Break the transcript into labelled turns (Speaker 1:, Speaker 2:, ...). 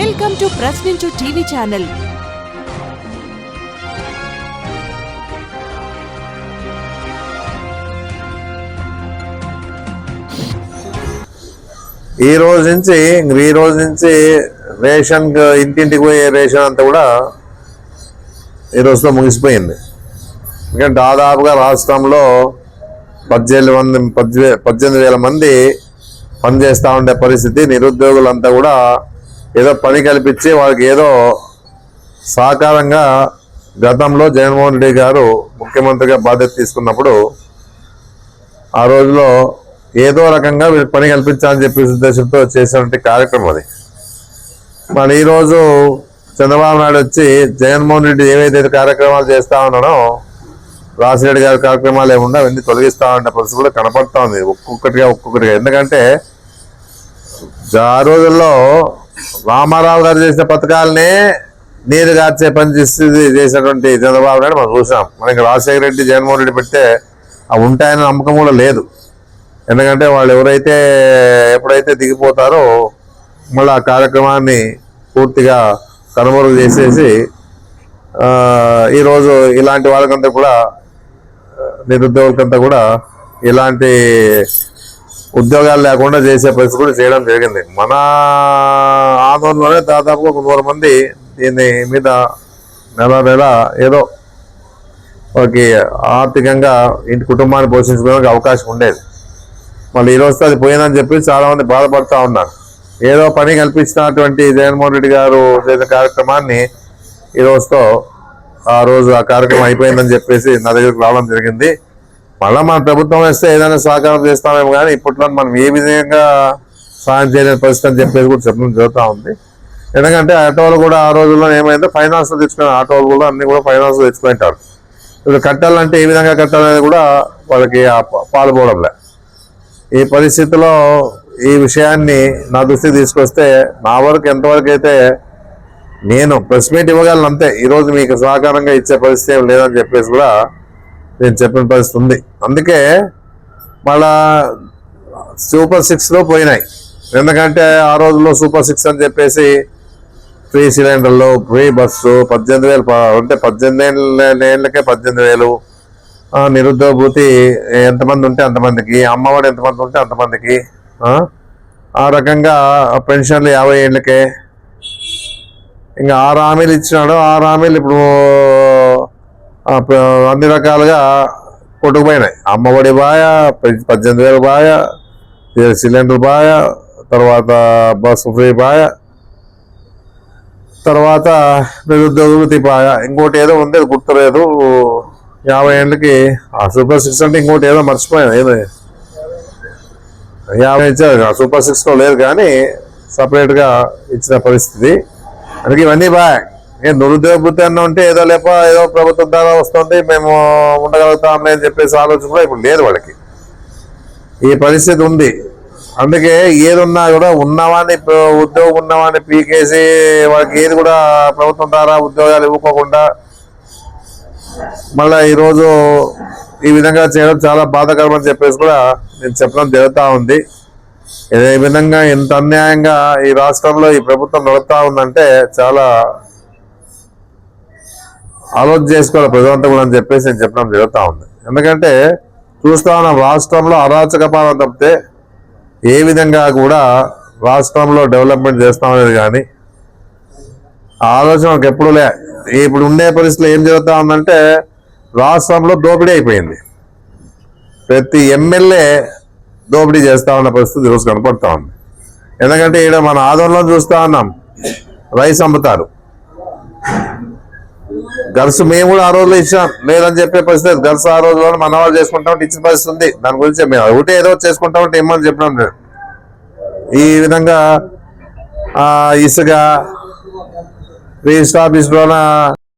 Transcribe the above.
Speaker 1: Welcome to Prashninchu TV channel
Speaker 2: ఈ రోజు నుంచి ఈ రోజు నుంచి రేషన్ ఇంటింటికి పోయే రేషన్ అంతా కూడా ఈ రోజుతో ముగిసిపోయింది. ఎందుకంటే దాదాపుగా రాష్ట్రంలో పద్దెనిమిది మంది పద్దె పద్దెనిమిది వేల మంది పనిచేస్తూ ఉండే పరిస్థితి నిరుద్యోగులంతా కూడా ఏదో పని కల్పించి వాళ్ళకి ఏదో సాకారంగా గతంలో జగన్మోహన్ రెడ్డి గారు ముఖ్యమంత్రిగా బాధ్యత తీసుకున్నప్పుడు ఆ రోజులో ఏదో రకంగా వీళ్ళకి పని కల్పించాలని చెప్పి ఉద్దేశంతో చేసినటువంటి కార్యక్రమం అది. మరి ఈరోజు చంద్రబాబు నాయుడు వచ్చి జగన్మోహన్ రెడ్డి ఏవైతే కార్యక్రమాలు చేస్తా ఉన్నాడో రాసిరెడ్డి గారి కార్యక్రమాలు ఏముండో అవన్నీ తొలగిస్తా ఉండే పరిస్థితి కూడా కనపడతా ఉంది ఒక్కొక్కటిగా ఒక్కొక్కటిగా. ఎందుకంటే ఆ రోజుల్లో రామారావు గారు చేసిన పథకాలనే నీరు గార్చే పని చేసి చేసినటువంటి చంద్రబాబు నాయుడు మనం చూసాం. మనకి రాజశేఖర రెడ్డి జగన్మోహన్ రెడ్డి పెడితే అవి ఉంటాయనే నమ్మకం కూడా లేదు. ఎందుకంటే వాళ్ళు ఎవరైతే ఎప్పుడైతే దిగిపోతారో మళ్ళీ ఆ కార్యక్రమాన్ని పూర్తిగా కనుమరుగు చేసేసి ఈరోజు ఇలాంటి వాళ్ళకంతా కూడా నిరుద్యోగులకంతా కూడా ఇలాంటి ఉద్యోగాలు లేకుండా చేసే పరిస్థితి కూడా చేయడం జరిగింది. మన ఆందోళనలోనే దాదాపు ఒక నూరు మంది దీని మీద నెల నెల ఏదో వాళ్ళకి ఆర్థికంగా ఇంటి కుటుంబాన్ని పోషించుకోవడానికి అవకాశం ఉండేది. మళ్ళీ ఈ అది పోయిందని చెప్పి చాలామంది బాధపడుతూ ఉన్నారు. ఏదో పని కల్పించినటువంటి జగన్మోహన్ రెడ్డి గారు చేసిన కార్యక్రమాన్ని ఈ రోజుతో ఆ రోజు ఆ కార్యక్రమం అయిపోయిందని చెప్పేసి నా దగ్గరకు రావడం జరిగింది. మళ్ళీ మన ప్రభుత్వం వేస్తే ఏదైనా సహకారం చేస్తామేమో కానీ ఇప్పట్లో మనం ఏ విధంగా సాయం చేయలేని పరిస్థితి అని చెప్పేది కూడా చెప్పడం జరుగుతూ ఉంది. ఎందుకంటే ఆటోలు కూడా ఆ రోజుల్లో ఏమైందో ఫైనాన్స్ తెచ్చుకునే ఆటోలు కూడా అన్ని కూడా ఫైనాన్స్లో తెచ్చుకుంటారు. ఇప్పుడు కట్టాలంటే ఏ విధంగా కట్టాలనేది కూడా వాళ్ళకి పాల్పోవడంలే ఈ పరిస్థితిలో ఈ విషయాన్ని నా దృష్టికి తీసుకొస్తే నా వరకు ఎంతవరకు అయితే నేను ప్రెస్ మీట్ ఇవ్వగలను అంతే. ఈరోజు మీకు సహకారంగా ఇచ్చే పరిస్థితి ఏం లేదని చెప్పేసి కూడా నేను చెప్పిన పరిస్థితి ఉంది. అందుకే మళ్ళా సూపర్ సిక్స్లో పోయినాయి. ఎందుకంటే ఆ రోజుల్లో సూపర్ సిక్స్ అని చెప్పేసి ఫ్రీ సిలిండర్లు ఫ్రీ బస్సు పద్దెనిమిది వేలు ప- అంటే పద్దెనిమిది ఏళ్ళ ఏళ్ళకే పద్దెనిమిది వేలు. నిరుద్యోగభూతి నిరుద్యోగ ఎంతమంది ఉంటే అంతమందికి అమ్మఒడి ఎంతమంది ఉంటే అంతమందికి ఆ? రకంగా పెన్షన్లు యాభై ఏళ్ళకే. ఇంకా ఆరు హామీలు ఇచ్చినాడు. ఆరు హామీలు ఇప్పుడు అన్ని రకాలుగా కొట్టుకుపోయినాయి. అమ్మఒడి బాయ ప- పద్దెనిమిది వేలు బాయ సిలిండర్ బాయ తర్వాత బస్సు ఫ్రీ బాయ తర్వాత నిరుద్యోగ బాయ. ఇంకోటి ఏదో ఉంది అది గుర్తులేదు. యాభై ఏళ్ళకి ఆ సూపర్ సిక్స్ అంటే ఇంకోటి ఏదో మర్చిపోయాను ఏదో. యాభై ఇచ్చారు ఆ సూపర్ సిక్స్లో లేదు కానీ సపరేట్గా ఇచ్చిన పరిస్థితి. అందుకే ఇవన్నీ బాగా నిరుద్యోగం ఉంటే ఏదో లేప ఏదో ప్రభుత్వం ద్వారా వస్తుంది మేము ఉండగలుగుతాంలే అని చెప్పేసి ఆలోచన కూడా ఇప్పుడు లేదు వాళ్ళకి. ఈ పరిస్థితి ఉంది. అందుకే ఏది ఉన్నా కూడా ఉన్నవాడిని ఉద్యోగం ఉన్నవాడిని పీకేసి వాళ్ళకి ఏది కూడా ప్రభుత్వం ద్వారా ఉద్యోగాలు ఇవ్వకోకుండా మళ్ళీ ఈరోజు ఈ విధంగా చేయడం చాలా బాధాకరం అని చెప్పేసి కూడా నేను చెప్పడం జరుగుతూ ఉంది. ఏ విధంగా ఇంత అన్యాయంగా ఈ రాష్ట్రంలో ఈ ప్రభుత్వం నడుపుతా ఉందంటే చాలా ఆలోచన చేసుకోవాలి ప్రజలంతా కూడా అని చెప్పేసి నేను చెప్పడం జరుగుతూ ఉంది. ఎందుకంటే చూస్తా ఉన్నాం రాష్ట్రంలో అరాచక పాలన తప్పితే ఏ విధంగా కూడా రాష్ట్రంలో డెవలప్మెంట్ చేస్తామనేది కానీ ఆలోచన ఎప్పుడు లే ఇప్పుడు ఉండే పరిస్థితిలో ఏం జరుగుతూ ఉందంటే రాష్ట్రంలో దోపిడీ అయిపోయింది. ప్రతి ఎమ్మెల్యే దోపిడీ చేస్తా ఉన్న పరిస్థితి ఈరోజు కనపడతా ఉంది. ఎందుకంటే ఇక్కడ మన ఆదోళనలో చూస్తా ఉన్నాం రైస్ అమ్ముతారు. గర్ల్స్ మేము కూడా ఆ రోజులో ఇచ్చాం లేదని చెప్పే పరిస్థితి గర్ల్స్ ఆ రోజులో మన వాళ్ళు చేసుకుంటాం ఇచ్చిన పరిస్థితి ఉంది. దాని గురించి మేము ఒకటే ఏదో చేసుకుంటామంటే ఏమని చెప్పినాం నేను. ఈ విధంగా ఆ, ఇసుక రిజిస్టర్ ఆఫీస్లోన